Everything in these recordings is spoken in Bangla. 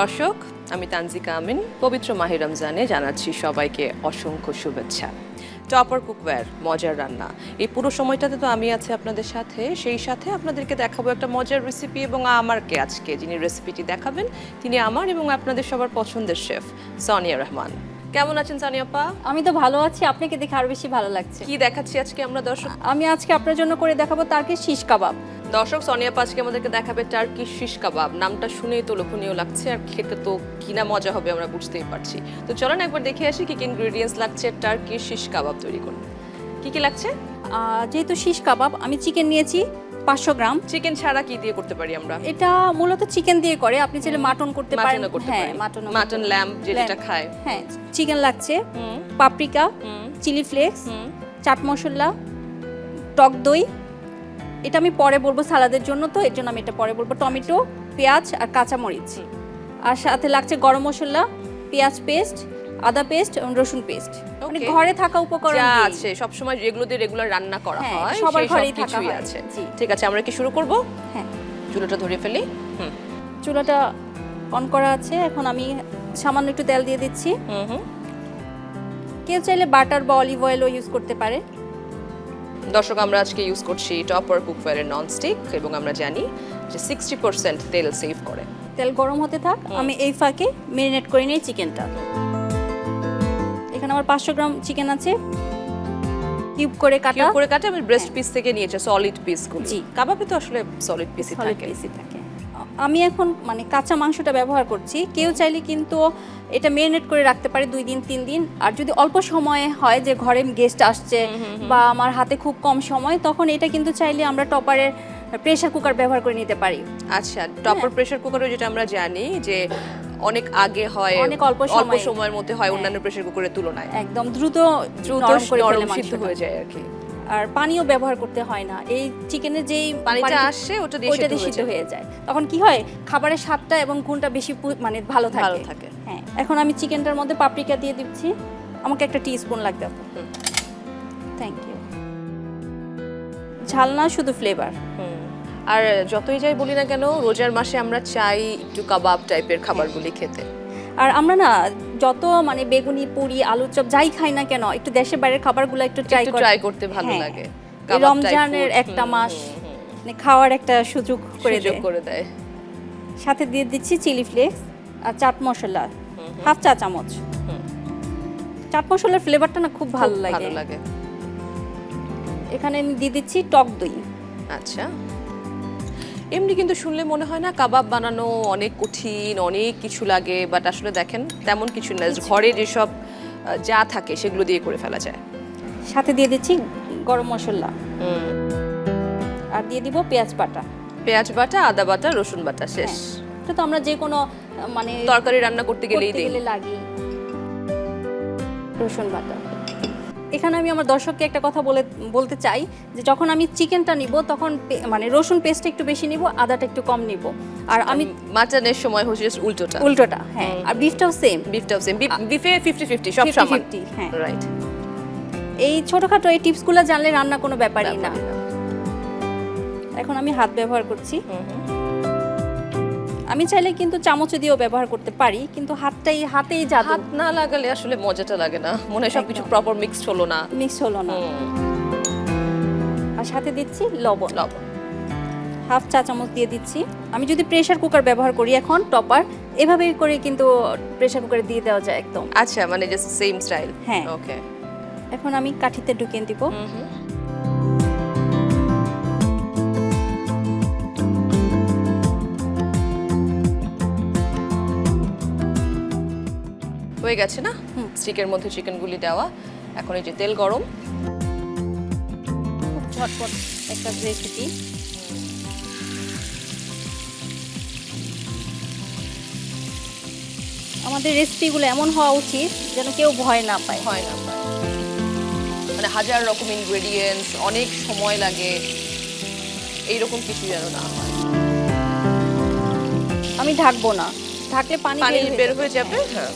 দর্শক, আমি তানজিকা আমিন। পবিত্র মাহির রমজানে জানাচ্ছি সবাইকে অসংখ্য শুভেচ্ছা। টপার কুকওয়্যার, মজার রান্না। এই পুরো সময়টাতে তো আমি আছি আপনাদের সাথে। সেই সাথে আপনাদেরকে দেখাবো একটা মজার রেসিপি এবং আমারকে আজকে যিনি রেসিপিটি দেখাবেন, তিনি আমার এবং আপনাদের সবার পছন্দের শেফ সনিয়া রহমান। কেমন আছেন সানিয়া আপা? আমি তো ভালো আছি আপনাকে দেখে আরও বেশি ভালো লাগছে। কি দেখাচ্ছি আজকে আমরা দর্শক? আমি আজকে আপনার জন্য করে দেখাবো তারকে শীষ কাবাব। দর্শক সোনিয়া পাজকে আমাদেরকে দেখাবে টার্কি শিশ কাবাব। নামটা শুনেই তো লোভনীয় লাগছে আর খেতে তো কিনা মজা হবে আমরা বুঝতেই পারছি। তো চলেন একবার দেখে আসি কি কি ইনগ্রেডিয়েন্টস লাগছে টার্কি শিশ কাবাব তৈরি করতে। কি কি লাগছে? যেহেতু শীষ কাবাব আমি চিকেন নিয়েছি পাঁচশো গ্রাম চিকেন ছাড়া কি দিয়ে করতে পারি আমরা? এটা মূলত চিকেন দিয়ে করে আপনি চাইলে মাটন করতে পারেন। মাটনও করতে হ্যাঁ পারি মাটন মাটন ল্যাম্প যেটা খায়। হ্যাঁ চিকেন লাগছে হুম। পাপরিকা হুম। চিলি ফ্লেক্স হুম। চাট মশলা টক দই। এটা আমি পরে বলব সালাদের জন্য তো এর জন্য আমি এটা পরে বলব। টমেটো পেঁয়াজ আর কাঁচামরিচ। আর সাথে লাগছে গরম মশলা পেঁয়াজ পেস্ট আদা পেস্ট রসুন পেস্ট। মানে ঘরে থাকা উপকরণ যা আছে সব সময় যেগুলো দিয়ে রেগুলার রান্না করা হ্যাঁ, হয় সবার ঘরেই থাকা। আছে। ঠিক আছে আমরা কি শুরু করব? হ্যাঁ। চুলোটা ধরিয়ে ফেলি। হুম। চুলাটা অন করা আছে এখন আমি সামান্য একটু তেল দিয়ে দিচ্ছি। হুম হুম। কেউ চাইলে বাটার বা অলিভ অয়েলও ইউজ করতে পারে। দর্শক আমরা আজকে ইউজ করছি টপার কুকওয়্যারের ননস্টিক এবং আমরা জানি যে সিক্সটি পার্সেন্ট তেল সেভ করে। তেল গরম হতে থাক আমি এই ফাঁকে মেরিনেট করে নিই চিকেনটা আমার পাঁচশো গ্রাম চিকেন আছে। কিউব করে কাটা। কিউব করে কাটে আমি ব্রেস্ট পিস থেকে নিয়েছি সলিড পিসগুলো জি। কাবাবে তো আসলে সলিড পিসই solid থাকে। piece-ই থাকে। আমি এখন মানে কাঁচা মাংসটা ব্যবহার করছি। কেউ চাইলে কিন্তু এটা মেরিনেট করে রাখতে পারে দুই দিন তিন দিন। আর যদি অল্প সময়ে হয় যে ঘরে গেস্ট আসছে বা আমার হাতে খুব কম সময় তখন এটা কিন্তু চাইলে আমরা টপারের প্রেসার কুকার ব্যবহার করে নিতে পারি। আচ্ছা টপার প্রেসার কুকারে যেটা আমরা জানি যে অনেক আগে হয় অনেক অল্প অল্প সময়ের মধ্যে হয় অন্যান্য প্রেসার কুকারের তুলনায়। একদম দ্রুত দ্রুত নরম সিদ্ধ হয়ে যায় আর কি। আর পানিও ব্যবহার করতে হয় না। এই চিকেনের যেই পানিটা আসে ওটা দিয়ে সিদ্ধ দিয়ে হয়ে সিদ্ধ যায়। হয়ে যায়। তখন কি হয়? খাবারের স্বাদটা এবং গুণটা বেশি মানে ভালো থাকে। ভালো থাকে। হ্যাঁ এখন আমি চিকেনটার মধ্যে পাপরিকা দিয়ে দিচ্ছি। আমাকে একটা টিস্পুন লাগবে হুম। থ্যাংক ইউ ঝাল না শুধু ফ্লেভার হুম। আর যতই যাই বলি না কেন রোজার মাসে আমরা চাই একটু কাবাব টাইপের খাবারগুলি খেতে। আর আমরা না যত মানে বেগুনি পুরি আলু চপ যাই খাই না কেন একটু দেশের বাইরের খাবারগুলো একটু ট্রাই ট্রাই করতে ভালো হ্যাঁ। লাগে। রমজানের একটা মাস। মানে খাওয়ার একটা সুযোগ করে দেয়। করে দেয়। সাথে দিয়ে দিচ্ছি চিলি ফ্লেক্স আর চাট মশলা হাফ চা চামচ। চাট মশলার ফ্লেভারটা না খুব ভালো লাগে ভালো লাগে। এখানে আমি দিয়ে দিচ্ছি টক দই। আচ্ছা। এমনি কিন্তু শুনলে মনে হয় না কাবাব বানানো অনেক কঠিন অনেক কিছু লাগে বাট আসলে দেখেন তেমন কিছু না। ঘরে যেসব যা থাকে সেগুলো দিয়ে করে ফেলা যায়। সাথে দিয়ে দিচ্ছি গরম মশলা। আর দিয়ে দিব পেঁয়াজ বাটা। পেঁয়াজ বাটা আদা বাটা রসুন বাটা শেষ। হ্যাঁ। এটা তো আমরা যে কোনো মানে তরকারি রান্না করতে গেলেই দিই। লাগি রসুন বাটা। এখানে আমি আমার দর্শককে একটা কথা বলে বলতে চাই যে যখন আমি চিকেনটা নিব তখন মানে রসুন পেস্ট একটু বেশি নিব আদাটা একটু কম নিব। আর আমি মাটনের সময় হচ্ছে উল্টোটা। উল্টোটা হ্যাঁ। আর বিফটাও সেম বিফটাও সেম বিফে ফিফটি ফিফটি সব 50 সমান। 50, হ্যাঁ। রাইট এই ছোটখাটো এই টিপসগুলো জানলে রান্না কোনো ব্যাপারই না। এখন আমি হাত ব্যবহার করছি। আমি চাইলে কিন্তু চামচ দিয়েও ব্যবহার করতে পারি কিন্তু হাতটাই হাতেই জাদু। হাত না লাগালে আসলে মজাটা লাগে না। মনে হয় সবকিছু। প্রপার মিক্সড হলো না। মিক্স হলো না। আর সাথে দিচ্ছি লবণ। লবণ। হাফ চা চামচ দিয়ে দিচ্ছি। আমি যদি প্রেসার কুকার ব্যবহার করি এখন টপার এভাবে করে কিন্তু প্রেসার কুকারে দিয়ে দেওয়া যায় একদম। আচ্ছা মানে জাস্ট সেম স্টাইল হ্যাঁ। ওকে এখন আমি কাঠিতে ঢুকিয়ে দিব। হয়ে গেছে না? স্টিকের মধ্যে চিকেনগুলি দেওয়া। এখন এই যে তেল গরম। খুব ঝটপট একটা রেসিপি আমাদের রেসিপিগুলো এমন হওয়া উচিত যেন কেউ ভয় না পায়। হয় না মানে হাজার রকম ইনগ্রেডিয়েন্টস অনেক সময় লাগে। এইরকম কিছু যেন না হয়। আমি ঢাকবো না। ঢাকলে পানি বের হয়ে যাবে হ্যাঁ।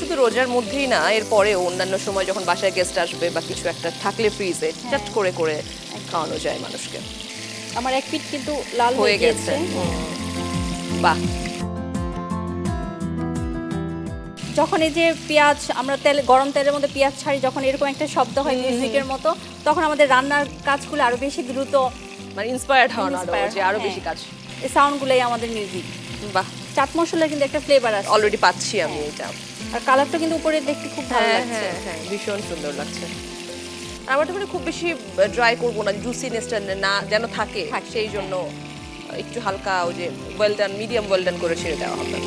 শুধু রোজার মধ্যেই না এরপরে অন্যান্য সময় যখন বাসায় গেস্ট আসবে বা কিছু একটা থাকলে ফ্রিজে। চাট করে করে খাওয়ানো যায় মানুষকে। আমার এক পিঠ কিন্তু লাল হয়ে গেছে। বাহ। যখন এই যে পেঁয়াজ আমরা তেল গরম তেলের মধ্যে পেঁয়াজ ছাড়ি যখন এরকম একটা শব্দ হয় মিউজিকের মতো তখন আমাদের রান্নার কাজগুলো আরও বেশি দ্রুত মানে ইন্সপায়ার্ড হওয়ার আরও Inspired, যে আরও হ্যাঁ। বেশি কাজ। এই সাউন্ডগুলোই আমাদের মিউজিক বাহ। চাট মশলার কিন্তু একটা ফ্লেভার আছে। অলরেডি পাচ্ছি আমি এটা। আর কালারটা কিন্তু উপরে দেখতে খুব ভালো হ্যাঁ লাগছে। হ্যাঁ হ্যাঁ ভীষণ সুন্দর লাগছে। আর আমারটা মানে খুব বেশি ড্রাই করব না জুসিনেসটা না যেন থাকে সেই জন্য একটু হালকা ওই যে well done medium well done করে ছেড়ে দেওয়া হবে।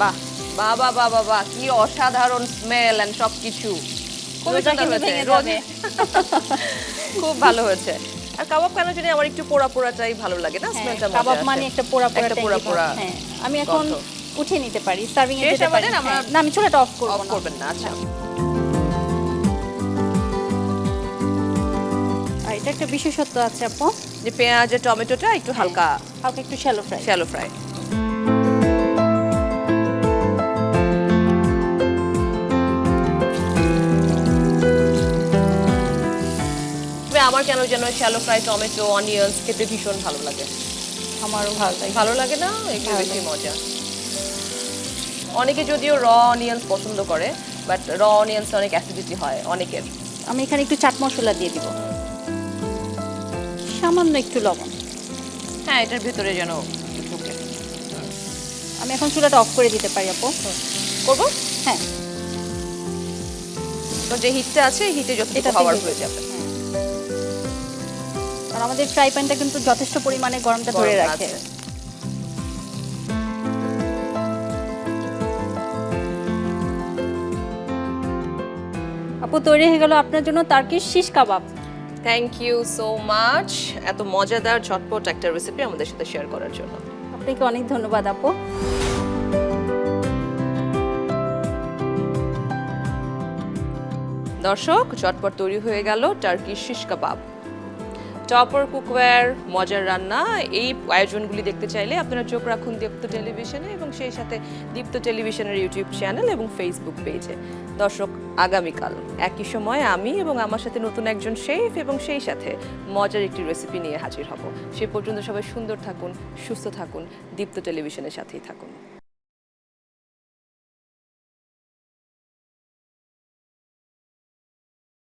বাহ বাহ বাহ কি অসাধারণ স্মেল এন্ড সব কিছু। খুব ভালো হয়েছে। আর কাবাব কেন জানি আমার একটু পোড়া পোড়াটাই ভালো লাগে না? হ্যাঁ, স্মেলটা কাবাব মানে একটা পোড়া পোড়া একটা পোড়া পোড়া হ্যাঁ আমি এখন উঠে নিতে পারি সার্ভিং এ পারি। হ্যাঁ। না আমি চুলাটা অফ করব অফ করবেন না আচ্ছা। এটা একটা বিশেষত্ব আছে আপু। যে পেঁয়াজ আর টমেটোটা একটু হালকা হালকা একটু শ্যালো ফ্রাই শ্যালো ফ্রাই আমার কেন যেন শ্যালো ফ্রাই টমেটো অনিয়ন্স খেতে ভীষণ ভালো লাগে। আমারও ভালো লাগে। ভালো লাগে না? একটু বেশি মজা। অনেকে যদিও র অনিয়ন্স পছন্দ করে বাট র অনিয়ন্স অনেক অ্যাসিডিটি হয় অনেকের। আমি এখানে একটু চাট মশলা দিয়ে দিব। সামান্য একটু লবণ। হ্যাঁ এটার ভিতরে যেন ঢুকে। আমি এখন চুলাটা অফ করে দিতে পারি আপু। করব? হ্যাঁ। তো যে হিটটা আছে হিটে যত এটাতেই খাবার হয়ে হয়ে যাবে। আর আমাদের ফ্রাই প্যানটা কিন্তু যথেষ্ট পরিমাণে গরমটা ধরে রাখে। আপু তৈরি হয়ে গেল আপনার জন্য Turkish shish kebab thank you so much এত মজাদার ঝটপট একটা রেসিপি আমাদের সাথে শেয়ার করার জন্য। আপনাকে অনেক ধন্যবাদ আপু। দর্শক ঝটপট তৈরি হয়ে গেল turkey shish kebab topper cookware, মজার রান্না, এই আয়োজনগুলি দেখতে চাইলে আপনারা চোখ রাখুন দীপ্ত টেলিভিশনে এবং সেই সাথে দীপ্ত টেলিভিশনের ইউটিউব চ্যানেল এবং ফেসবুক পেজে। দর্শক, আগামীকাল একই সময় আমি এবং আমার সাথে নতুন একজন শেফ এবং সেই সাথে মজার একটি রেসিপি নিয়ে হাজির হব। সে পর্যন্ত সবাই সুন্দর থাকুন, সুস্থ থাকুন, দীপ্ত টেলিভিশনের সাথেই থাকুন।